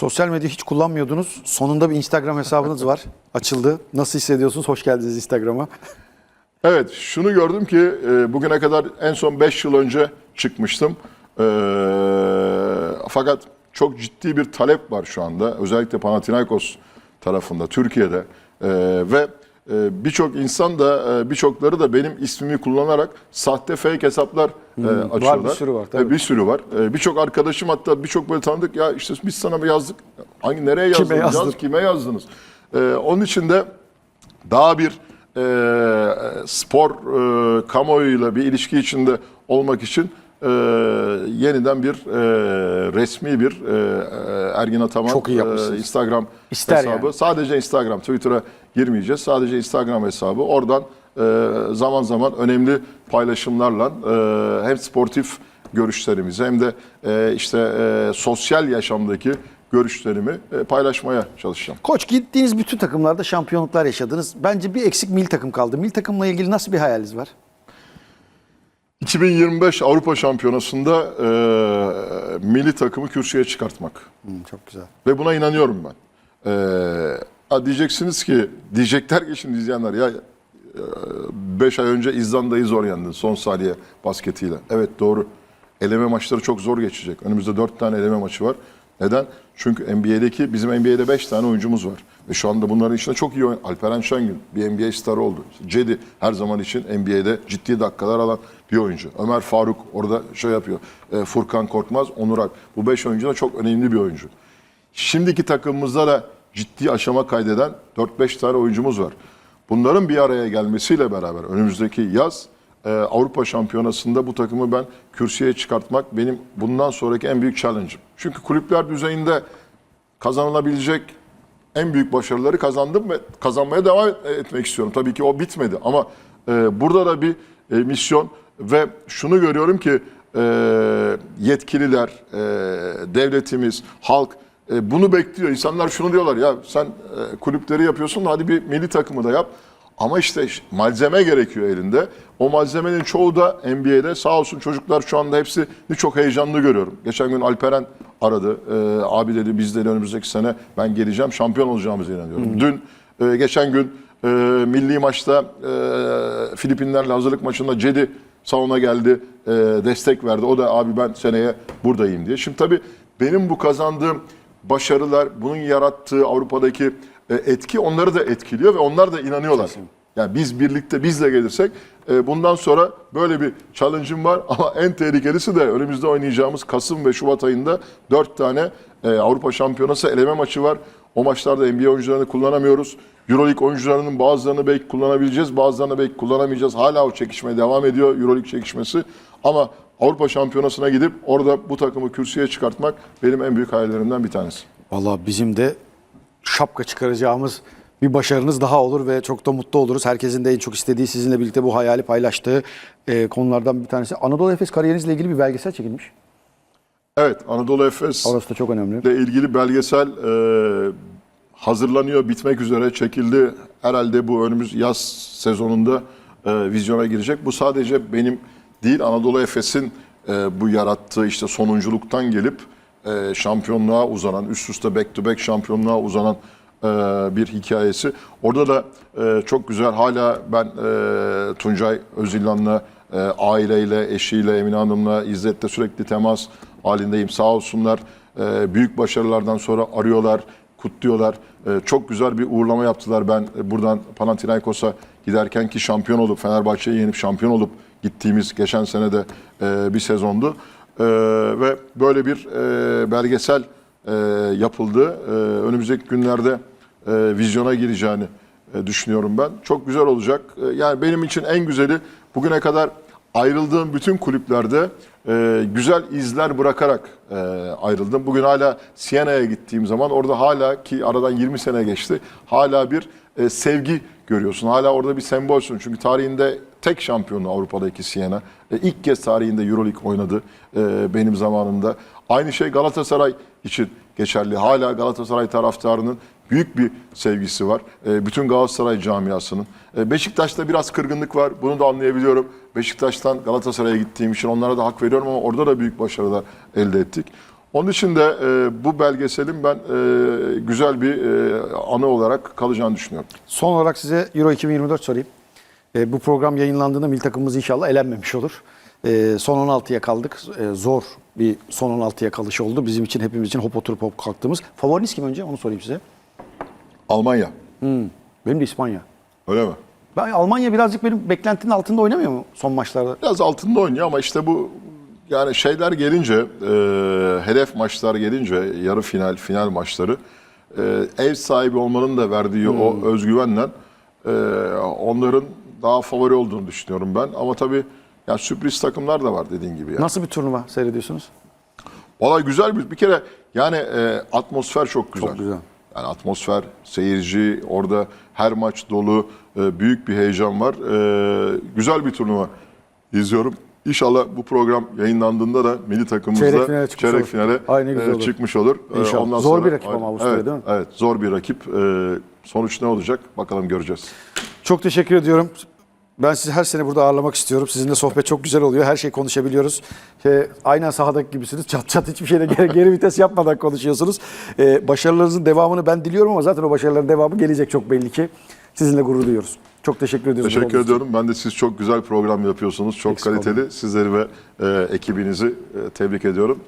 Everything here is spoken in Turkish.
Sosyal medya hiç kullanmıyordunuz. Sonunda bir Instagram hesabınız var. Açıldı. Nasıl hissediyorsunuz? Hoş geldiniz Instagram'a. Evet, şunu gördüm ki e, bugüne kadar en son 5 yıl önce çıkmıştım. E, fakat çok ciddi bir talep var şu anda. Özellikle Panathinaikos tarafında, Türkiye'de. E, ve birçok insan da, e, birçokları da benim ismimi kullanarak sahte fake hesaplar e, açıyorlar. bir sürü var, tabii. E, bir sürü var. E, birçok arkadaşım hatta birçok böyle tanıdık. Ya işte biz sana bir yazdık. Hangi nereye yazdınız? yazdın? Yaz, kime yazdınız? E, onun için de daha bir e, spor e, kamuoyuyla bir ilişki içinde olmak için e, yeniden bir e, resmi bir e, e, Ergin Ataman Çok iyi yapmışsınız. e, Instagram İster hesabı. yani. Sadece Instagram, Twitter'a girmeyeceğiz. Sadece Instagram hesabı. Oradan e, zaman zaman önemli paylaşımlarla e, hem sportif görüşlerimizi hem de işte sosyal yaşamdaki görüşlerimi paylaşmaya çalışacağım. Koç gittiğiniz bütün takımlarda şampiyonluklar yaşadınız. Bence bir eksik milli takım kaldı. Milli takımla ilgili nasıl bir hayaliniz var? 2025 Avrupa Şampiyonası'nda e, milli takımı kürsüye çıkartmak. Hmm, çok güzel. Ve buna inanıyorum ben. E, ha diyeceksiniz ki, diyecekler ki şimdi izleyenler ya 5 ay önce İzlanda'yı zor yendin son saniye basketiyle. Evet doğru. Eleme maçları çok zor geçecek. Önümüzde 4 tane eleme maçı var. Neden? Çünkü NBA'deki bizim NBA'de 5 tane oyuncumuz var. Ve şu anda bunların içinde çok iyi oyun. Alperen Şengün bir NBA starı oldu. Cedi her zaman için NBA'de ciddi dakikalar alan bir oyuncu. Ömer Faruk orada şey yapıyor. E, Furkan Korkmaz, Onurak. Bu 5 oyuncu da çok önemli bir oyuncu. Şimdiki takımımızda da ciddi aşama kaydeden 4-5 tane oyuncumuz var. Bunların bir araya gelmesiyle beraber önümüzdeki yaz e, Avrupa Şampiyonası'nda bu takımı ben kürsüye çıkartmak benim bundan sonraki en büyük challenge'ım. Çünkü kulüpler düzeyinde kazanılabilecek en büyük başarıları kazandım ve kazanmaya devam et- etmek istiyorum. Tabii ki o bitmedi ama e, burada da bir e, misyon ve şunu görüyorum ki e, yetkililer, e, devletimiz, halk e, bunu bekliyor. İnsanlar şunu diyorlar ya sen e, kulüpleri yapıyorsun hadi bir milli takımı da yap. Ama işte malzeme gerekiyor elinde. O malzemenin çoğu da NBA'de. Sağ olsun çocuklar şu anda hepsini çok heyecanlı görüyorum. Geçen gün Alperen aradı. Ee, abi dedi biz dedi önümüzdeki sene ben geleceğim şampiyon olacağımıza inanıyorum. Dün e, geçen gün e, milli maçta e, Filipinlerle hazırlık maçında Cedi salona geldi. e, destek verdi. O da abi ben seneye buradayım diye. Şimdi tabii benim bu kazandığım başarılar, bunun yarattığı Avrupa'daki e, etki onları da etkiliyor ve onlar da inanıyorlar. Yani biz birlikte bizle gelirsek e, bundan sonra böyle bir challenge'ım var ama en tehlikelisi de önümüzde oynayacağımız Kasım ve Şubat ayında 4 tane e, Avrupa Şampiyonası eleme maçı var. O maçlarda NBA oyuncularını kullanamıyoruz. Euroleague oyuncularının bazılarını belki kullanabileceğiz, bazılarını belki kullanamayacağız. Hala o çekişme devam ediyor, Euroleague çekişmesi. Ama Avrupa Şampiyonası'na gidip orada bu takımı kürsüye çıkartmak benim en büyük hayallerimden bir tanesi. Vallahi bizim de şapka çıkaracağımız bir başarınız daha olur ve çok da mutlu oluruz. Herkesin de en çok istediği sizinle birlikte bu hayali paylaştığı e, konulardan bir tanesi. Anadolu Efes kariyerinizle ilgili bir belgesel çekilmiş. Evet, Anadolu Efes Orası da çok önemli. ile ilgili belgesel e, hazırlanıyor, bitmek üzere çekildi. Herhalde bu önümüz yaz sezonunda e, vizyona girecek. Bu sadece benim değil, Anadolu Efes'in e, bu yarattığı işte sonunculuktan gelip e, şampiyonluğa uzanan, üst üste back to back şampiyonluğa uzanan e, bir hikayesi. Orada da e, çok güzel, hala ben e, Tuncay Özilhan'la, e, aileyle, eşiyle, Emine Hanım'la, İzzet'le sürekli temas halindeyim. Sağ olsunlar. E, büyük başarılardan sonra arıyorlar, kutluyorlar. E, çok güzel bir uğurlama yaptılar. Ben e, buradan Panathinaikos'a giderken ki şampiyon olup Fenerbahçe'yi yenip şampiyon olup gittiğimiz geçen sene de e, bir sezondu. E, ve böyle bir e, belgesel e, yapıldı. E, önümüzdeki günlerde e, vizyona gireceğini e, düşünüyorum ben. Çok güzel olacak. E, yani benim için en güzeli bugüne kadar ayrıldığım bütün kulüplerde e, güzel izler bırakarak e, ayrıldım. Bugün hala Siena'ya gittiğim zaman orada hala ki aradan 20 sene geçti. Hala bir e, sevgi görüyorsun. Hala orada bir sembolsün. Çünkü tarihinde tek şampiyonu Avrupa'daki Siena. E, ilk kez tarihinde Euroleague oynadı e, benim zamanımda. Aynı şey Galatasaray için geçerli. Hala Galatasaray taraftarının büyük bir sevgisi var. E, bütün Galatasaray camiasının. E, Beşiktaş'ta biraz kırgınlık var. Bunu da anlayabiliyorum. Beşiktaş'tan Galatasaray'a gittiğim için onlara da hak veriyorum ama orada da büyük başarılar elde ettik. Onun için de e, bu belgeselin ben e, güzel bir e, anı olarak kalacağını düşünüyorum. Son olarak size Euro 2024 sorayım. E, bu program yayınlandığında milli takımımız inşallah elenmemiş olur. E, son 16'ya kaldık. E, zor bir son 16'ya kalış oldu. Bizim için hepimiz için hop oturup hop kalktığımız. Favoriniz kim önce onu sorayım size. Almanya. Benim de İspanya. Öyle mi? Ben Almanya birazcık benim beklentinin altında oynamıyor mu son maçlarda? Biraz altında oynuyor ama işte bu yani şeyler gelince, e, hedef maçlar gelince, yarı final, final maçları e, ev sahibi olmanın da verdiği o özgüvenle e, onların daha favori olduğunu düşünüyorum ben. Ama tabii yani sürpriz takımlar da var dediğin gibi. Yani. Nasıl bir turnuva seyrediyorsunuz? Valla güzel bir bir kere yani e, atmosfer çok güzel. Çok güzel. Yani atmosfer, seyirci, orada her maç dolu, e, büyük bir heyecan var. E, güzel bir turnuva izliyorum. İnşallah bu program yayınlandığında da milli takımımızda Çeyrek finale çıkmış çeyrek olur. finale Ay ne güzel e, olur. çıkmış olur. E, İnşallah. Zor bir rakip ama Avusturya evet, değil mi? Evet, zor bir rakip. E, sonuç ne olacak? Bakalım göreceğiz. Çok teşekkür ediyorum. Ben sizi her sene burada ağırlamak istiyorum. Sizinle sohbet çok güzel oluyor. Her şey konuşabiliyoruz. Şey, aynen sahadaki gibisiniz. Çat çat hiçbir şeyde geri, geri vites yapmadan konuşuyorsunuz. Ee, başarılarınızın devamını ben diliyorum ama zaten o başarıların devamı gelecek çok belli ki. Sizinle gurur duyuyoruz. Çok teşekkür ediyoruz. Teşekkür için. ediyorum. Ben de siz çok güzel program yapıyorsunuz. Çok Eksik kaliteli. Sizleri ve e, ekibinizi e, tebrik ediyorum.